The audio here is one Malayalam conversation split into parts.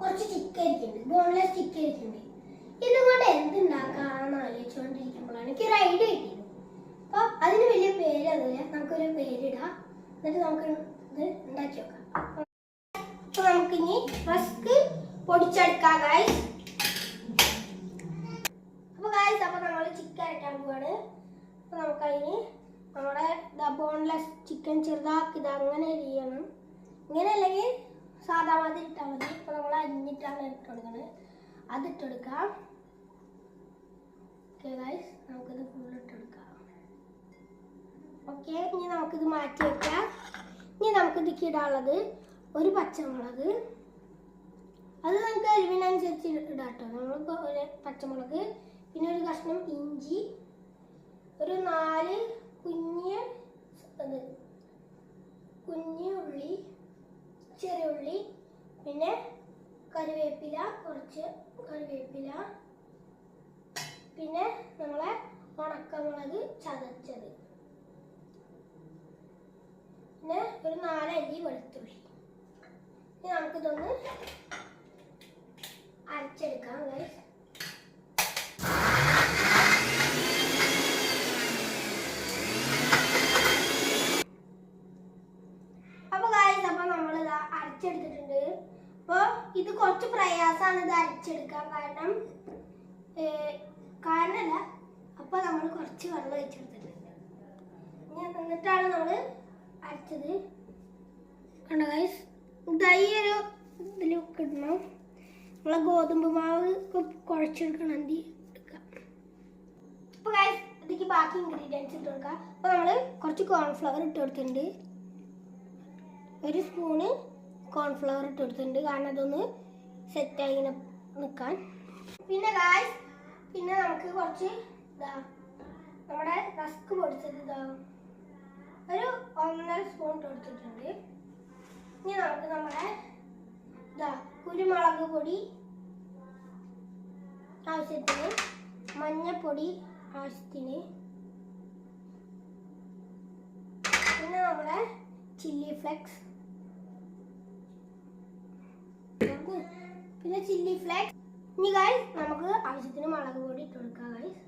കുറച്ച് ചിക്കൻ ഇരിക്കുന്നുണ്ട് ബോൺലെസ് ചിക്കൻ ഇരിക്കുന്നുണ്ട് ഇതുകൊണ്ട് കൊണ്ട് ആലോചിച്ചുകൊണ്ടിരിക്കുമ്പോഴാണ് ആലോചിച്ചുകൊണ്ടിരിക്കുമ്പോഴാണ് എനിക്കൊരു ഐഡിയ കിട്ടിയത്. അപ്പൊ അതിന് വലിയ പേരൊന്നുമില്ല നമുക്കൊരു പേരിടാം. എന്നിട്ട് നമുക്ക് ഇത് ഉണ്ടാക്കി നോക്കാം അപ്പൊ നമുക്കിനി റസ്ക് പൊടിച്ചെടുക്കാം ഗായ്സ് അപ്പൊ ഗായ്സ് അപ്പൊ നമ്മൾ ചിക്കൻ അരയ്ക്കാൻ പോവാണ്. അപ്പൊ നമുക്കതിന് നമ്മുടെ ബോൺലെസ് ചിക്കൻ ചെറുതാക്കി ഇത് അങ്ങനെ ചെയ്യണം. ഇങ്ങനെ അല്ലെങ്കിൽ സാധാ മാതിരി ഇട്ടാൽ മതി. ഇപ്പൊ നമ്മൾ അരിഞ്ഞിട്ടാണ് ഇട്ട് കൊടുക്കുന്നത് അത് ഇട്ടെടുക്കാം ഓക്കെ ഗൈസ് നമുക്കിത് ഫുൾ ഇട്ടെടുക്കാം ഓക്കെ ഇനി നമുക്കിത് മാറ്റി വെക്കാം. ഇനി നമുക്ക് ഇതിക്ക് ഇടാനുള്ളത് ഒരു പച്ചമുളക്. അത് നമുക്ക് അരിവിനനുസരിച്ച് ഇടാം കേട്ടോ നമ്മളിപ്പോൾ ഒരു പച്ചമുളക് പിന്നെ ഒരു കഷ്ണം ഇഞ്ചി ഒരു നാല് കുഞ്ഞ് ഉള്ളി ഉള്ളി പിന്നെ കറിവേപ്പില കുറച്ച് കറിവേപ്പില. പിന്നെ നമ്മളെ ഉണക്കമുളക് ചതച്ചത്. പിന്നെ ഒരു നാലല്ലി വെളുത്തുള്ളി. നമുക്കിതൊന്ന് അരച്ചെടുക്കാം guys. അപ്പൊ ഗായ്സ് അപ്പൊ നമ്മൾ ഇത് അരച്ചെടുത്തിട്ടുണ്ട് അപ്പൊ ഇത് കുറച്ച് പ്രയാസമാണ് ഇത് അരച്ചെടുക്കാൻ കാരണം. കാരണമല്ല അപ്പൊ നമ്മൾ കുറച്ച് വെള്ളം ഒഴിച്ചെടുത്തിട്ടുണ്ട്. എന്നിട്ടാണ് നമ്മൾ അരച്ചത്. കണ്ടോ ഗൈസ് ഇതായി ഒരു ഇതിൽ കിടണം നമ്മളെ ഗോതമ്പ് മാവ് കുഴച്ചെടുക്കണം എടുക്കാം. അപ്പോൾ ഗായ്സ് ഇതിലേക്ക് ബാക്കി ഇൻഗ്രീഡിയൻസ് ഇട്ട് കൊടുക്കാം. അപ്പൊ നമ്മൾ കുറച്ച് കോൺഫ്ലവർ ഇട്ട് കൊടുത്തിട്ടുണ്ട്. ഒരു സ്പൂണ് കോൺഫ്ലവർ ഇട്ട് കൊടുത്തിട്ടുണ്ട്. കാരണം അതൊന്ന് സെറ്റായി നിൽക്കാൻ പിന്നെ ഗായ്സ് പിന്നെ നമുക്ക് കുറച്ച് ഇതാ നമ്മുടെ റസ്ക് പൊടിച്ചത് ഇതാ ഒരു ഒന്നര സ്പൂൺ ഇട്ട് കൊടുത്തിട്ടുണ്ട്. ഇനി നമുക്ക് നമ്മുടെ ഇതാ കുരുമുളക് പൊടി ആവശ്യത്തിന് മഞ്ഞപ്പൊടി ആവശ്യത്തിന് പിന്നെ നമ്മുടെ ചില്ലി ഫ്ലെക്സ് പിന്നെ ചില്ലി ഫ്ലേക്സ് ഇനി ഗൈസ് നമുക്ക് ആവശ്യത്തിന് മുളക് പൊടി ഇട്ട് കൊടുക്കാം ഗൈസ്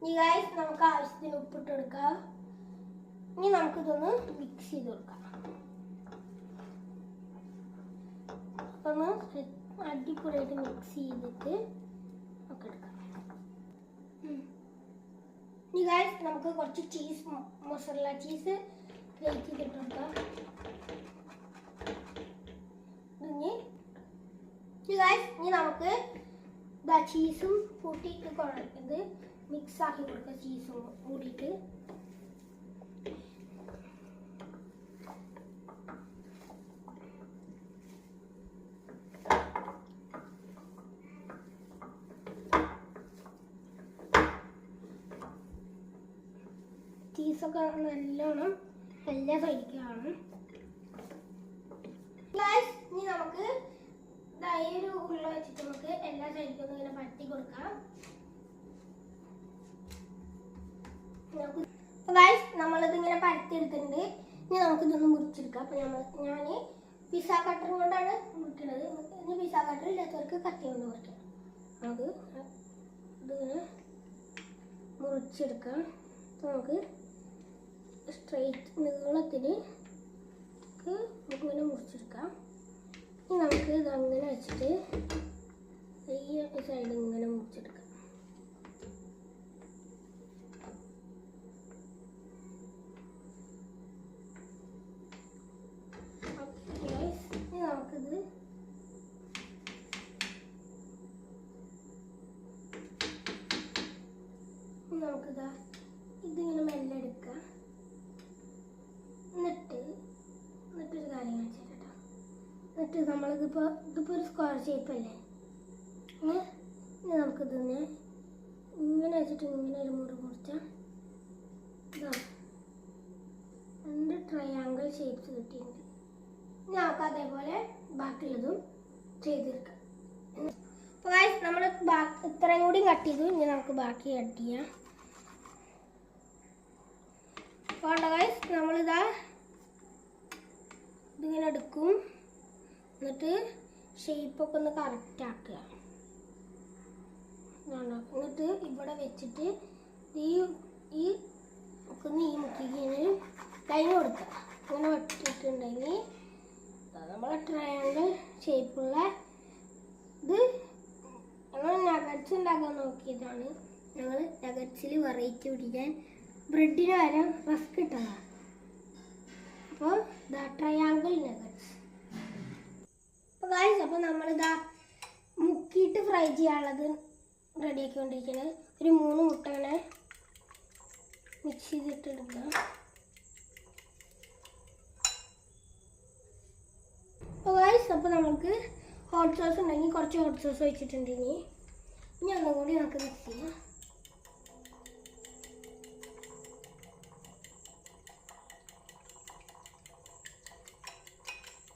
ഇനി ഗൈസ് നമുക്ക് ആവശ്യത്തിന് ഉപ്പിട്ട് കൊടുക്കാം. ഇനി നമുക്കിതൊന്ന് മിക്സ് ചെയ്ത് കൊടുക്കാം. ഒന്ന് അടിപൊളിയായിട്ട് മിക്സ് ചെയ്തിട്ട് നമുക്ക് എടുക്കാം. ഇനി ഗൈസ് നമുക്ക് കുറച്ച് ചീസ് മൊസറല്ല ചീസ് ഗ്രേറ്റ് ചെയ്തിട്ട് കൊടുക്കാം ഇനി നമുക്ക് ചീസും കൂട്ടിയിട്ട് കുഴക്കുന്നത് മിക്സ് ആക്കി കൊടുക്കുക ചീസും കൂടിയിട്ട്. ചീസൊക്കെ നല്ലോണം എല്ലാ വൈകാണ് ഇനി നമുക്ക് ഈ ഒരു ഉള്ള വെച്ചിട്ട് നമുക്ക് എല്ലാ സൈഡിലും ഇങ്ങനെ പരത്തി കൊടുക്കാം. ഗൈസ് നമ്മളിത് ഇങ്ങനെ പരത്തിയെടുത്തിട്ടുണ്ട് ഇനി നമുക്കിതൊന്ന് മുറിച്ചെടുക്കാം. അപ്പം നമ്മൾ ഞാൻ പിസ കട്ടർ കൊണ്ടാണ് മുറിക്കുന്നത് ഇനി പിസ കട്ടർ ഇല്ലാത്തവർക്ക് കത്തി കൊണ്ട് മുറിക്കാം നമുക്ക് ഇതിങ്ങനെ മുറിച്ചെടുക്കാം. നമുക്ക് സ്ട്രെയിറ്റ് നീളത്തിൽ നമുക്ക് ഇങ്ങനെ മുറിച്ചെടുക്കാം. ഇനി നമുക്ക് ഇത് അങ്ങനെ വെച്ചിട്ട് ഈ സൈഡ് ഇങ്ങനെ മുറിച്ചെടുക്കാം. നമുക്കിതാ ഇതിങ്ങനെ മെല്ലെ എടുക്കാം എന്നിട്ട് എന്നിട്ടൊരു കാര്യം കാണിച്ചു കേട്ടോ എന്നിട്ട് നമ്മളിതിപ്പോൾ ഇതിപ്പോൾ ഒരു സ്ക്വയർ ഷേപ്പ് അല്ലേ? ഏ? ഇനി തന്നെ ഇങ്ങനെ വെച്ചിട്ട് ഇങ്ങനെ ഒരു മുറി മുറിച്ചാൽ രണ്ട് ട്രയാങ്കിൾ ഷേപ്സ് കിട്ടിയിട്ടുണ്ട്. നമുക്ക് അതേപോലെ ബാക്കിയുള്ളതും ചെയ്തെടുക്കാം. അപ്പോൾ ഗൈസ് നമ്മൾ ഇത്രയും കൂടി കട്ട് ചെയ്തു. ഇനി നമുക്ക് ബാക്കി കട്ട് ചെയ്യാം. അപ്പോൾ ഗൈസ് നമ്മളിതാ ഇതിങ്ങനെ എടുക്കും. എന്നിട്ട് ഷേപ്പൊക്കെ ഒന്ന് കറക്റ്റ് ആക്കുക. എന്നിട്ട് ഇവിടെ വെച്ചിട്ട് ഈ ഈ ഒക്കെ ഈ മുക്കിങ്ങനെ ലൈൻ കൊടുക്കുക. ഇങ്ങനെ വെട്ടിട്ടുണ്ടെങ്കിൽ നമ്മളെ ട്രയാങ്കിൾ ഷേപ്പുള്ള ഇത് ഞങ്ങൾ നഗറ്റ്സ് ഉണ്ടാക്കാൻ നോക്കിയതാണ്. ഞങ്ങൾ നഗറ്റ്സിൽ വെറൈറ്റി പിടിക്കാൻ ബ്രെഡിന് വരെ റസ്ക് ഇട്ടതാണ് അപ്പോൾ ഇതാ ട്രയാങ്കിൾ അപ്പോൾ ഗായ്സ് അപ്പോൾ നമ്മളിതാ മുക്കിയിട്ട് ഫ്രൈ ചെയ്യാനുള്ളത് റെഡിയാക്കിക്കൊണ്ടിരിക്കുന്നത് ഒരു മൂന്ന് മുട്ട അങ്ങനെ മിക്സ് ചെയ്തിട്ടെടുക്കുക അപ്പോൾ ഗായ്സ് അപ്പോൾ നമുക്ക് ഹോട്ട് സോസ് ഉണ്ടെങ്കിൽ കുറച്ച് ഹോട്ട് സോസ് വെച്ചിട്ടുണ്ട് ഇനി. ഇനി ഒന്നും കൂടി നമുക്ക് മിക്സ് ചെയ്യാം.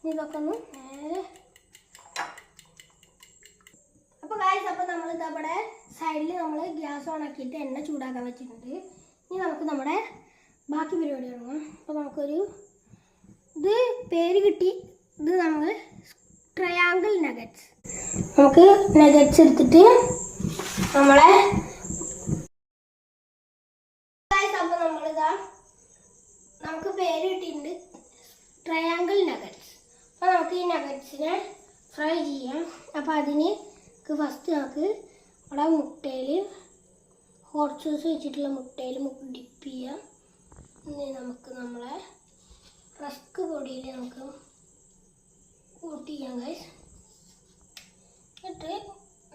ഇതൊക്കെ ഒന്ന് നേരെ അപ്പോൾ ഗായ്സ് ഇതവിടെ സൈഡിൽ നമ്മൾ ഗ്യാസ് ഓൺ ആക്കിയിട്ട് എണ്ണ ചൂടാക്കാൻ വെച്ചിട്ടുണ്ട്. ഇനി നമുക്ക് നമ്മുടെ ബാക്കി പരിപാടി തുടങ്ങാം. അപ്പോൾ നമുക്കൊരു ഇത് പേര് കിട്ടി. ഇത് നമ്മൾ ട്രയാങ്കിൾ നഗറ്റ്സ് നമുക്ക് നഗറ്റ്സ് എടുത്തിട്ട് നമ്മളെ Guys, അപ്പോൾ നമ്മളിതാ നമുക്ക് പേര് കിട്ടിയിട്ടുണ്ട് ട്രയാങ്കിൾ നഗറ്റ്സ് അപ്പോൾ നമുക്ക് ഈ നഗറ്റ്സിനെ ഫ്രൈ ചെയ്യാം അപ്പോൾ അതിന് ഫസ്റ്റ് നമുക്ക് അവിടെ മുട്ടയിൽ സോസ് വെച്ചിട്ടുള്ള മുട്ടയിൽ ഡിപ്പ് ചെയ്യാം. ഇനി നമുക്ക് നമ്മളെ റസ്ക് പൊടിയിൽ നമുക്ക് കൂട്ടി ചെയ്യാം ഗൈസ് എന്നിട്ട്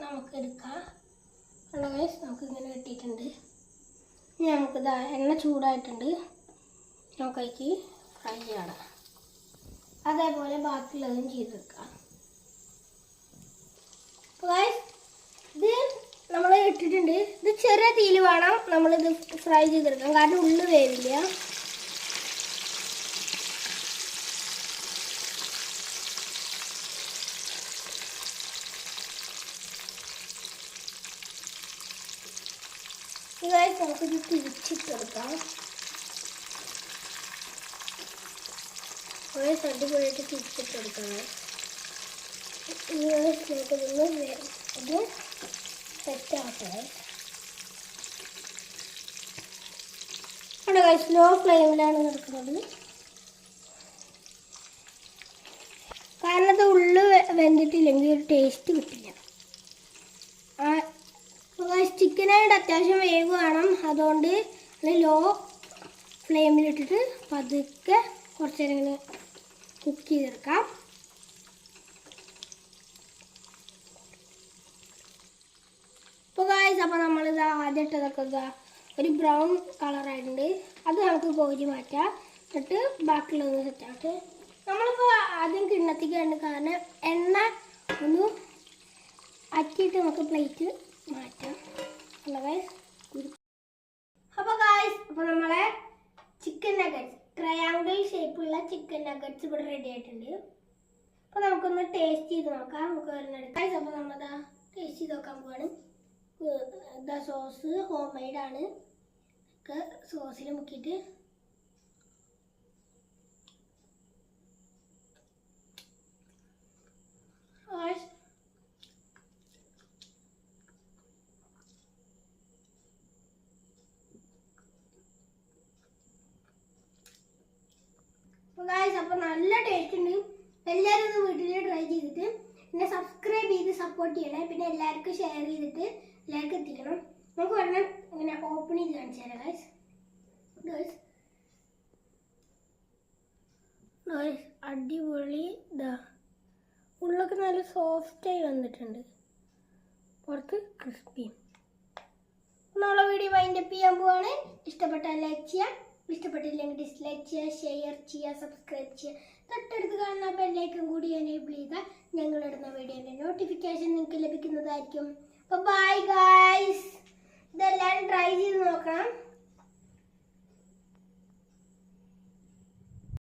നമുക്ക് എടുക്കാം. ഗൈസ് നമുക്ക് ഇങ്ങനെ കിട്ടിയിട്ടുണ്ട് ഇനി നമുക്ക് ഇതാ എണ്ണ ചൂടായിട്ടുണ്ട്. നമുക്ക് അതിലേക്ക് ഫ്രൈ ചെയ്യണം അതേപോലെ ബാക്കിയുള്ളതും ചെയ്തെടുക്കാം. അപ്പോൾ guys, ഇത് നമ്മൾ ഇട്ടിട്ടുണ്ട്. ഇത് ചെറിയ തീയിൽ വേണം നമ്മളിത് ഫ്രൈ ചെയ്തെടുക്കാം കാരണം ഉള്ളു വേവില്ല. ഇതായി നമുക്കിത് തിരിച്ചിട്ടെടുക്കാം. കുറേ അടിപൊളിയായിട്ട് തിരിച്ചിട്ടെടുക്കണം ഇനി നമുക്കിതൊന്ന് ഇത് സെറ്റാക്കണേ അവിടെ സ്ലോ ഫ്ലെയിമിലാണ് നടക്കുന്നത് കാരണം അത് ഉള്ളു വെന്തിട്ടില്ലെങ്കിൽ ഒരു ടേസ്റ്റ് കിട്ടില്ല. ചിക്കനായിട്ട് അത്യാവശ്യം വേവ് വേണം. അതുകൊണ്ട് ലോ ഫ്ലെയിമിലിട്ടിട്ട് പതുക്കെ കുറച്ച് കുക്ക് ചെയ്തെടുക്കാം. ഇപ്പോൾ ഗായ്സ് അപ്പോൾ നമ്മളിത് ആദ്യം ഇട്ടതൊക്കെ ഇതാ ഒരു ബ്രൗൺ കളറായിട്ടുണ്ട് അത് നമുക്ക് കോരി മാറ്റാം. എന്നിട്ട് ബാക്കിയുള്ളത് സെറ്റാക്കി നമ്മളിപ്പോൾ ആദ്യം കിണ്ണത്തിക്കാണ്ട് കാരണം എണ്ണ ഒന്ന് അറ്റിയിട്ട് നമുക്ക് പ്ലേറ്റ് മാറ്റാം. അല്ല ഗൈസ് അപ്പോൾ ഗായ്സ് അപ്പോൾ നമ്മളെ ചിക്കൻ നഗറ്റ്സ് ട്രയാങ്കിൾ ഷേപ്പുള്ള ചിക്കൻ നഗറ്റ്സ് ഇവിടെ റെഡി ആയിട്ടുണ്ട്. അപ്പോൾ നമുക്കൊന്ന് ടേസ്റ്റ് ചെയ്ത് നോക്കാം. നമുക്ക് വരുന്നത് ഗായ്സ് അപ്പോൾ നമ്മളതാ ടേസ്റ്റ് ചെയ്ത് നോക്കാൻ പോവാണ്. ഇതാ സോസ് ഹോം മെയ്ഡ് ആണ്. ഒക്കെ സോസിൽ മുക്കിയിട്ട്. അപ്പോൾ നല്ല ടേസ്റ്റ് ഉണ്ട്. എല്ലാവരും ഒന്ന് വീട്ടിൽ ട്രൈ ചെയ്തിട്ട് പിന്നെ സബ്സ്ക്രൈബ് ചെയ്ത് സപ്പോർട്ട് ചെയ്യണേ. പിന്നെ എല്ലാവർക്കും ഷെയർ ചെയ്തിട്ട് എല്ലാവർക്കും എത്തിക്കണം. നമുക്ക് ഒരെണ്ണം ഇങ്ങനെ ഓപ്പൺ ചെയ്ത് കാണിച്ചു തരാം ഗൈസ് ഗൈസ് ഗൈസ് അടിപൊളി ഇതാ. ഉള്ളൊക്കെ നല്ല സോഫ്റ്റായി വന്നിട്ടുണ്ട്. പുറത്ത് ക്രിസ്പിയും നമ്മളെ വീഡിയോ വൈൻഡ് അപ്പ് ചെയ്യാൻ പോവാണ്. ഇഷ്ടപ്പെട്ടാൽ ലൈക്ക് ചെയ്യാം. ഇഷ്ടപ്പെട്ടില്ലെങ്കിൽ ഡിസ്ലൈക്ക് ചെയ്യുക ഷെയർ ചെയ്യുക സബ്സ്ക്രൈബ് ചെയ്യുക തൊട്ടടുത്ത് കാണുന്ന ബെല്ലൈക്കൻ കൂടി എനേബിൾ ചെയ്താൽ ഞങ്ങളിടുന്ന വീഡിയോന്റെ നോട്ടിഫിക്കേഷൻ നിങ്ങൾക്ക് ലഭിക്കുന്നതായിരിക്കും. അപ്പോൾ ബൈ ഗായ്സ് ഇതെല്ലാം ട്രൈ ചെയ്ത് നോക്കണം.